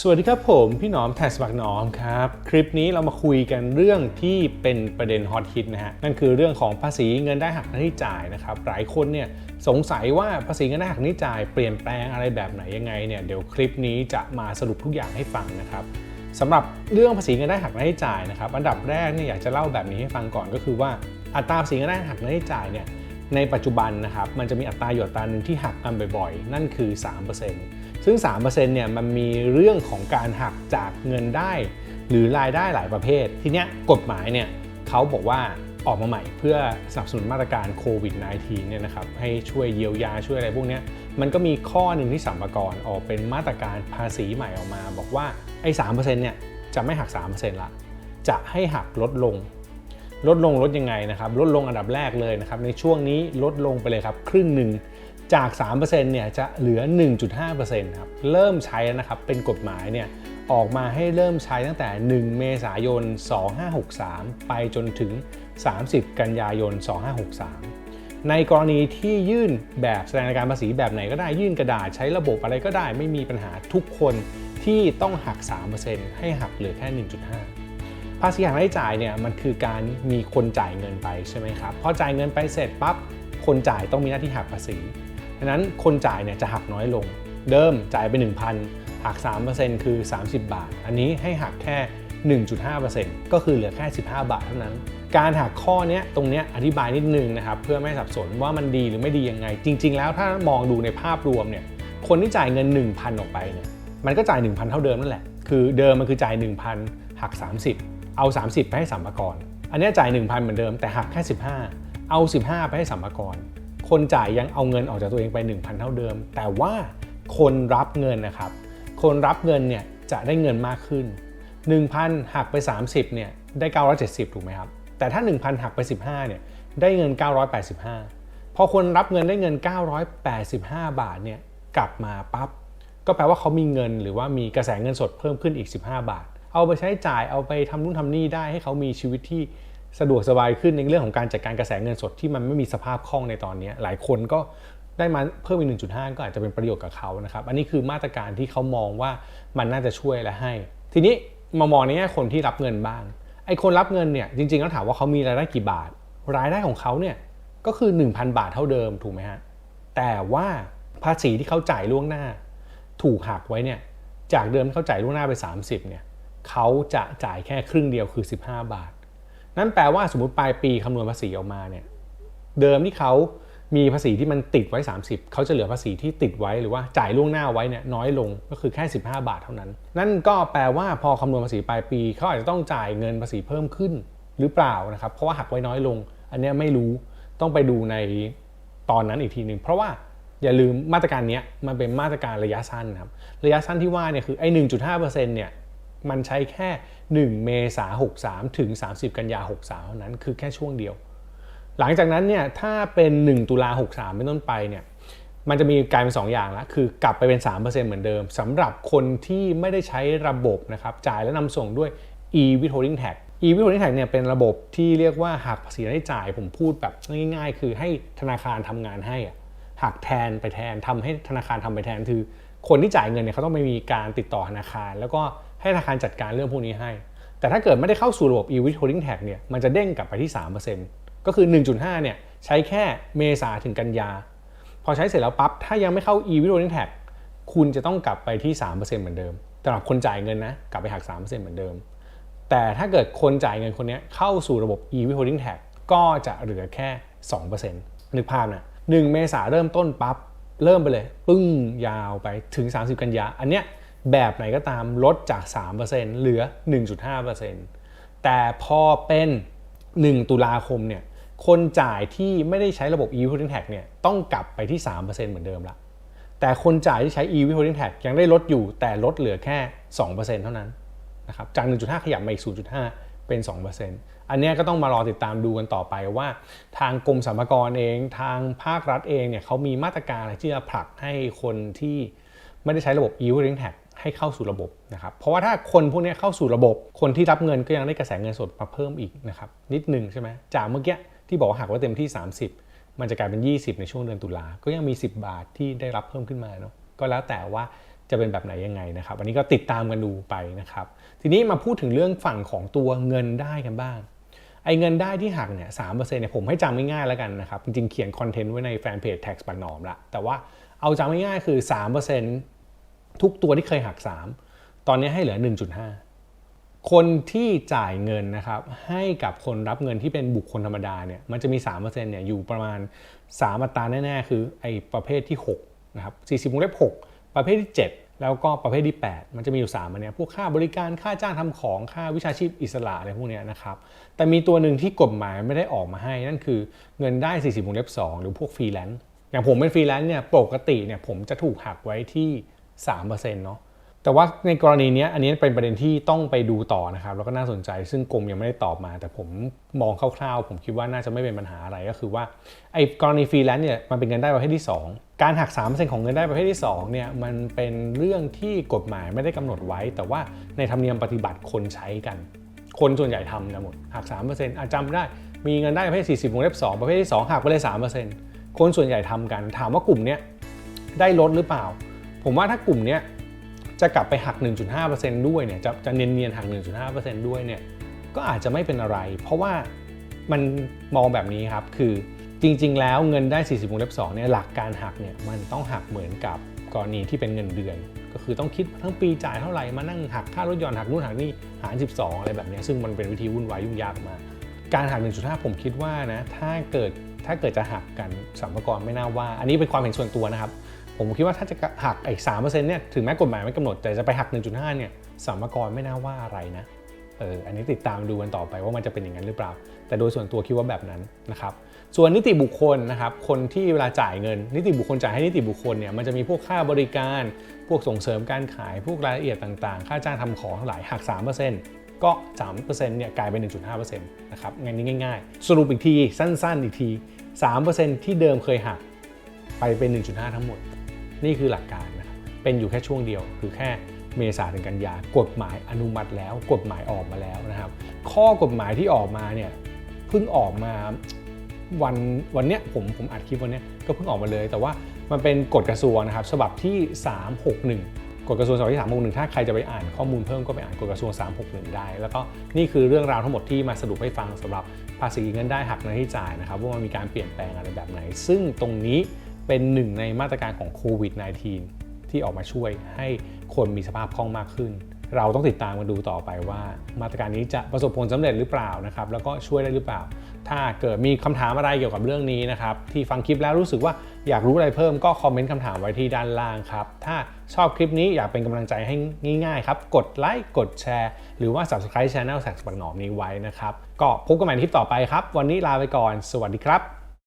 สวัสดีครับผมพี่หนอมแทสบักหนอมครับ คลิปนี้เรามาคุยกันเรื่องที่เป็นประเด็นฮอตฮิตนะฮะนั่นคือเรื่องของภาษีเงินได้หักหน้าที่จ่ายนะครับหลายคนเนี่ยสงสัยว่าภาษีเงินได้หักหน้าที่จ่ายเปลี่ยนแปลงอะไรแบบไหนยังไงเนี่ยเดี๋ยวคลิปนี้จะมาสรุปทุกอย่างให้ฟังนะครับสำหรับเรื่องภาษีเงินได้หักหน้าที่จ่ายนะครับอันดับแรกเนี่ยอยากจะเล่าแบบนี้ให้ฟังก่อนก็คือว่าอัตราภาษีเงินได้หักหน้าที่จ่ายเนี่ยในปัจจุบันนะครับมันจะมีอัตราหยดตราหนึ่งที่หักกันบ่อยๆ นั่นคือ 3% ซึ่ง 3%เนี่ยมันมีเรื่องของการหักจากเงินได้ หรือรายได้หลายประเภท ทีเนี้ยกฎหมายเนี่ยเขาบอกว่าออกมาใหม่เพื่อสนับสนุนมาตรการโควิด -19 เนี่ยนะครับให้ช่วยเยียวยาช่วยอะไรพวกเนี้ยมันก็มีข้อหนึ่งที่สัมภากรออกเป็นมาตรการภาษีใหม่ออกมา บอกว่าไอ้3%เนี่ยจะไม่หัก 3%ละ จะให้หักลดลง ลดลงลดยังไงนะครับ ลดลงอันดับแรกเลยนะครับ ในช่วงนี้ลดลงไปเลยครับ ครึ่งหนึ่ง จาก 3%เนี่ยจะเหลือ 1.5%ครับ เริ่มใช้แล้วนะครับ เป็นกฎหมายเนี่ยออกมาให้เริ่มใช้ตั้งแต่ 1 เมษายน 2563 ไปจนถึง 30 กันยายน 2563 ในกรณีที่ยื่นแบบแสดงรายการภาษีแบบไหนก็ได้ยื่นกระดาษใช้ระบบอะไรก็ได้ไม่มีปัญหาทุกคนที่ต้องหัก 3%ให้หักเหลือแค่ 1.5 ภาษีหักรายจ่ายเนี่ยมันคือการมีคนจ่ายเงินไปใช่ไหมครับพอจ่ายเงินไปเสร็จปั๊บคนจ่ายต้องมีหน้าที่หักภาษี ดังนั้นคนจ่ายเนี่ยจะหักน้อยลง เดิมจ่ายไป 1,000 หัก 3%คือ 30 บาท อันนี้ให้หักแค่ 1.5%ก็คือเหลือแค่ 15 บาทเท่านั้น การหักข้อนี้ตรงนี้อธิบายนิดนึงนะครับ เพื่อไม่สับสนว่ามันดีหรือไม่ดียังไง จริง ๆ แล้วถ้ามองดูในภาพรวมเนี่ยคนที่จ่ายเงิน 1,000 ออกไปเนี่ยมันก็จ่าย 1,000 เท่าเดิมนั่นแหละ คือเดิมมันคือจ่าย 1,000 หัก 30 เอา 30 ไปให้สัมภาระอันนี้จ่าย 1,000 เหมือนเดิมแต่หักแค่ 15 เอา 15 ไปให้สัมภาระ คนจ่ายยังเอาเงินออกจากตัวเองไป 1,000 เท่าเดิม แต่ว่าคนรับเงินนะครับ คนรับเงินเนี่ยจะได้เงินมากขึ้น 1,000 หักไป 30เนี่ยได้ 970 ถูกไหมครับ แต่ถ้า 1,000 หักไป 15เนี่ยได้เงิน 985 พอคนรับเงินได้เงิน 985 บาทเนี่ยกลับมาปั๊บก็แปลว่าเขามีเงินหรือว่ามีกระแสเงินสดเพิ่มขึ้นอีก 15 บาท เอาไปใช้จ่ายเอาไปทำนู่นทำนี่ได้ให้เขามีชีวิตที่ สะดวกสบายขึ้นในเรื่องของการจัดการกระแสเงินสดที่มันไม่มีสภาพคล่องในตอนนี้ หลายคนก็ได้มาเพิ่มอีก 1.5 ก็อาจจะเป็นประโยชน์กับเขานะครับ อันนี้คือมาตรการที่เขามองว่ามันน่าจะช่วยและให้ ทีนี้มามองในแง่คนที่รับเงินบ้าง ไอ้คนรับเงินเนี่ยจริงๆแล้วถามว่าเขามีรายได้กี่บาท รายได้ของเขาเนี่ยก็คือ 1,000 บาทเท่าเดิมถูกไหมฮะ แต่ว่าภาษีที่เขาจ่ายล่วงหน้า ถูกหักไว้เนี่ยจากเดิมที่เขาจ่ายล่วงหน้าไป 30เนี่ยเขาจะจ่ายแค่ครึ่งเดียวคือ 15 บาท นั่นแปลว่าสมมติปลายปีคำนวณภาษีออกมาเนี่ยเดิมที่เขามีภาษีที่มันติดไว้ 30 เขาจะเหลือภาษีที่ติดไว้หรือว่าจ่ายล่วงหน้าไว้เนี่ยน้อยลงก็คือแค่ 15 บาทเท่านั้น นั่นก็แปลว่าพอคำนวณภาษีปลายปี เขาอาจจะต้องจ่ายเงินภาษีเพิ่มขึ้นหรือเปล่านะครับเพราะว่าหักไว้น้อยลง อันนี้ไม่รู้ต้องไปดูในตอนนั้นอีกทีหนึ่งเพราะว่าอย่าลืมมาตรการนี้มันเป็นมาตรการระยะสั้นครับระยะสั้นที่ว่าเนี่ยคือไอ้1.5%เนี่ย มันใช้แค่ 1 เมษา63 ถึง 30 กันยา 63 เท่านั้นคือแค่ช่วงเดียว หลังจากนั้นเนี่ยถ้าเป็น 1 ตุลา 63 เป็นต้นไปเนี่ยมันจะมีกลายเป็น 2 อย่างล้วคือกลับไปเป็น 3%เหมือนเดิมสำหรับคนที่ไม่ได้ใช้ระบบนะครับจ่ายและนำส่งด้วย e-withholding tax e-withholding tax เนี่ยเป็นระบบที่เรียกว่าหักภาษีรายจ่ายผมพูดแบบง่าย ๆ คือให้ธนาคารทำงานให้หักแทนไปแทนทำให้ธนาคารทำไปแทนคือคนที่จ่ายเงินเนี่ยเขาต้องไม่มีการติดต่อธนาคาร แล้วก็ ให้ธนาคารจัดการเรื่องพวกนี้ให้ แต่ถ้าเกิดไม่ได้เข้าสู่ระบบ e-wit holding tax เนี่ยมันจะเด้งกลับไปที่ 3%ก็คือ 1.5 เนี่ยใช้แค่เมษาถึงกันยา พอใช้เสร็จแล้วปั๊บถ้ายังไม่เข้า e-wit holding tax คุณจะต้องกลับไปที่ 3%เหมือนเดิมสำหรับคนจ่ายเงินนะกลับไปหัก 3%เหมือนเดิม แต่ถ้าเกิดคนจ่ายเงินคนนี้เข้าสู่ระบบ e-wit holding tax ก็จะเหลือแค่ 2%นึกภาพนะ1เมษาเริ่มต้นปั๊บเริ่มไปเลย ปึ้งยาวไปถึง 30 กันยา อันเนี้ย แบบไหนก็ตามลดจาก 3%เหลือ 1.5%แต่พอเป็น 1 ตุลาคมเนี่ยคนจ่ายที่ไม่ได้ใช้ระบบ e-withholding tax เนี่ยต้องกลับไปที่ 3%เหมือนเดิมละแต่คนจ่ายที่ใช้ e-withholding tax ยังได้ลดอยู่แต่ลดเหลือแค่ 2%เท่านั้นนะครับจาก 1.5 ขยับมาอีก 0.5 เป็น 2%อันนี้ก็ต้องมารอติดตามดูกันต่อไปว่า ทางกรมสรรพากรเองทางภาครัฐเองเนี่ยเขามีมาตรการอะไรที่จะผลักให้คนที่ไม่ได้ใช้ระบบ e-withholding tax ให้เข้าสู่ระบบนะครับเพราะว่าถ้าคนพวกนี้เข้าสู่ระบบ คนที่รับเงินก็ยังได้กระแสเงินสดมาเพิ่มอีกนะครับนิดหนึ่งใช่ไหมจากเมื่อกี้ที่บอกว่าหักไว้เต็มที่ 30 มันจะกลายเป็น 20 ในช่วงเดือนตุลาก็ยังมี 10 บาทที่ได้รับเพิ่มขึ้นมาเนาะก็แล้วแต่ว่าจะเป็นแบบไหนยังไงนะครับอันนี้ก็ติดตามกันดูไปนะครับทีนี้มาพูดถึงเรื่องฝั่งของตัวเงินได้กันบ้างไอ้เงินได้ที่หักเนี่ยสามเปอร์เซ็นต์เนี่ยผมให้จำง่ายๆแล้วกันนะครับ จริงๆ เขียนคอนเทนต์ไว้ในแฟนเพจ tax ปากหนอมละแต่ว่าเอาจำง่ายๆคือ 3% ทุกตัวที่เคยหัก 3 ตอนนี้ให้เหลือ 1.5 คนที่จ่ายเงินนะครับให้กับคนรับเงินที่เป็นบุคคลธรรมดาเนี่ยมันจะมี3%เนี่ยอยู่ประมาณ3อัตราแน่ๆ คือไอ้ประเภทที่6นะครับ40วงเล็บ6ประเภทที่ 7 แล้วก็ประเภทที่ 8 มันจะมีอยู่3อันเนี้ยพวกค่าบริการค่าจ้างทำของค่าวิชาชีพอิสระอะไรพวกเนี้ยนะครับแต่มีตัวหนึ่งที่กฎหมายไม่ได้ออกมาให้นั่นคือเงินได้ 40วงเล็บ2หรือพวกฟรีแลนซ์อย่างผมเป็นฟรีแลนซ์เนี่ยปกติเนี่ยผมจะถูกหักไว้ที่ 3%เนาะแต่ว่าในกรณีนี้อันนี้เป็นประเด็นที่ต้องไปดูต่อนะครับ แล้วก็น่าสนใจซึ่งกรมยังไม่ได้ตอบมา แต่ผมมองคร่าวๆ ผมคิดว่าน่าจะไม่เป็นปัญหาอะไรก็คือว่าไอ้กรณีฟรีแลนซ์เนี่ยมันเป็นเงินได้ประเภทที่ 2 การหัก 3%ของเงินได้ประเภทที่2เนี่ยมันเป็นเรื่องที่กฎหมายไม่ได้กำหนดไว้ แต่ว่าในธรรมเนียมปฏิบัติคนใช้กัน คนส่วนใหญ่ทำนะหมดหัก3%อาจจำได้มีเงินได้ประเภท 40วงเล็บ2ประเภทที่ 2หักไปเลย3%คนส่วนใหญ่ทำกัน ถามว่ากลุ่มเนี้ยได้ลดหรือเปล่า ผมว่าถ้ากลุ่มเนี้ยจะกลับไปหัก 1.5%ด้วยเนี่ยจะจะเนียนๆหัก 1.5%ด้วยเนี่ยก็อาจจะไม่เป็นอะไร เพราะว่ามันมองแบบนี้ครับ คือจริง ๆ แล้วเงินได้ 40วงเล็บ2เนี่ยหลักการหักเนี่ยมันต้องหักเหมือนกับกรณีที่เป็นเงินเดือน ก็คือต้องคิดทั้งปีจ่ายเท่าไหร่มานั่งหักค่ารถยนต์หักนู่นหักนี่หาร 12 อะไรแบบนี้ซึ่งมันเป็นวิธีวุ่นวายยุ่งยากมากการหัก 1.5 ผมคิดว่านะถ้าเกิดถ้าเกิดจะหักกันสัมภาระไม่น่าว่า อันนี้เป็นความเห็นส่วนตัวนะครับ ผมคิดว่าถ้าจะหักไอ้สามเปอร์เซ็นต์เนี่ยถึงแม้กฎหมายไม่กำหนดแต่จะไปหัก 1.5เนี่ยสัมภารไม่น่าว่าอะไรนะเอออันนี้ติดตามดูกันต่อไปว่ามันจะเป็นอย่างนั้นหรือเปล่า แต่โดยส่วนตัวคิดว่าแบบนั้นนะครับส่วนนิติบุคคลนะครับคนที่เวลาจ่ายเงิน นิติบุคคลจ่ายให้นิติบุคคลเนี่ยมันจะมีพวกค่าบริการ พวกส่งเสริมการขายพวกรายละเอียดต่างๆ ค่าจ้างทำของทั้งหลายหัก 3%ก็ 3%เนี่ยกลายเป็น 1.5%นะครับงานนี้ง่าย ๆ สรุปอีกทีสั้นๆอีกที 3%ที่เดิมเคยหักไปเป็น 1.5 ทั้งหมด นี่คือหลักการนะครับเป็นอยู่แค่ช่วงเดียวคือแค่เมษาถึงกันยากฎหมายอนุมัติแล้ว กฎหมายออกมาแล้วนะครับ ข้อกฎหมายที่ออกมาเนี่ยเพิ่งออกมาวันวันเนี้ยผมผมอัดคลิปวันเนี้ยก็เพิ่งออกมาเลย แต่ว่ามันเป็นกฎกระทรวงนะครับฉบับที่ 361 กฎกระทรวงฉบับที่ 361 ถ้าใครจะไปอ่านข้อมูลเพิ่มก็ไปอ่านกฎกระทรวง 361 ได้ แล้วก็นี่คือเรื่องราวทั้งหมดที่มาสรุปให้ฟังสำหรับภาษีเงินได้หักในที่จ่ายนะครับว่ามันมีการเปลี่ยนแปลงอะไรแบบไหน ซึ่งตรงนี้ เป็นหนึ่งในมาตรการของโควิด -19 ที่ออกมาช่วยให้คนมีสภาพคล่องมากขึ้น เราต้องติดตามกันดูต่อไปว่า มาตรการนี้จะประสบผลสำเร็จหรือเปล่านะครับ แล้วก็ช่วยได้หรือเปล่า ถ้าเกิดมีคำถามอะไรเกี่ยวกับเรื่องนี้นะครับ ที่ฟังคลิปแล้วรู้สึกว่าอยากรู้อะไรเพิ่มก็คอมเมนต์คำถามไว้ที่ด้านล่างครับ ถ้าชอบคลิปนี้อยากเป็นกำลังใจให้ง่ายๆครับ กดไลค์กดแชร์ หรือว่า subscribe channel แสกสปักหนอมนี้ไว้นะครับ ก็พบกันใหม่ในคลิปต่อไปครับ วันนี้ลาไปก่อน สวัสดีครับ